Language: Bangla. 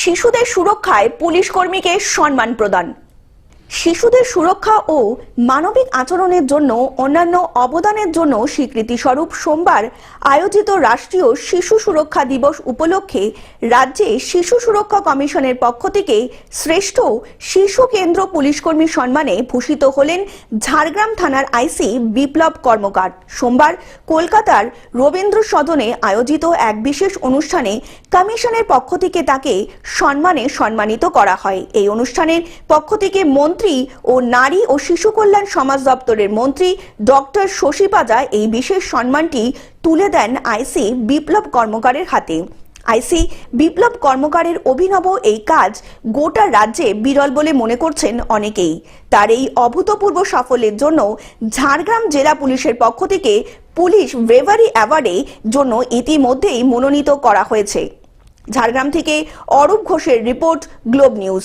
শিশুদের সুরক্ষায় পুলিশ কর্মীকে সম্মান প্রদান। শিশুদের সুরক্ষা ও মানবিক আচরণের জন্য, অন্যান্য অবদানের জন্য স্বীকৃতি স্বরূপ সোমবার আয়োজিত রাষ্ট্রীয় শিশু সুরক্ষা দিবস উপলক্ষে রাজ্যে শিশু সুরক্ষা কমিশনের পক্ষ থেকে শ্রেষ্ঠ শিশু কেন্দ্র পুলিশকর্মী সম্মানে ভূষিত হলেন ঝাড়গ্রাম থানার আইসি বিপ্লব কর্মকার। সোমবার কলকাতার রবীন্দ্র সদনে আয়োজিত এক বিশেষ অনুষ্ঠানে কমিশনের পক্ষ থেকে তাকে সম্মানে সম্মানিত করা হয়। এই অনুষ্ঠানের পক্ষ থেকে মন্ত্রী ও নারী ও শিশু কল্যাণ সমাজ দপ্তরের মন্ত্রী ডক্টর শশী পাজা এই বিশেষ সম্মানটি তুলে দেন আইসি বিপ্লব কর্মকারের হাতে। আইসি বিপ্লব কর্মকারের অভিনব এই কাজ গোটা রাজ্যে বিরল বলে মনে করছেন অনেকেই। তার এই অভূতপূর্ব সাফল্যের জন্য ঝাড়গ্রাম জেলা পুলিশের পক্ষ থেকে পুলিশ ব্রেভারি অ্যাওয়ার্ডে জন্য ইতিমধ্যেই মনোনীত করা হয়েছে। ঝাড়গ্রাম থেকে অরূপ ঘোষের রিপোর্ট গ্লোব নিউজ।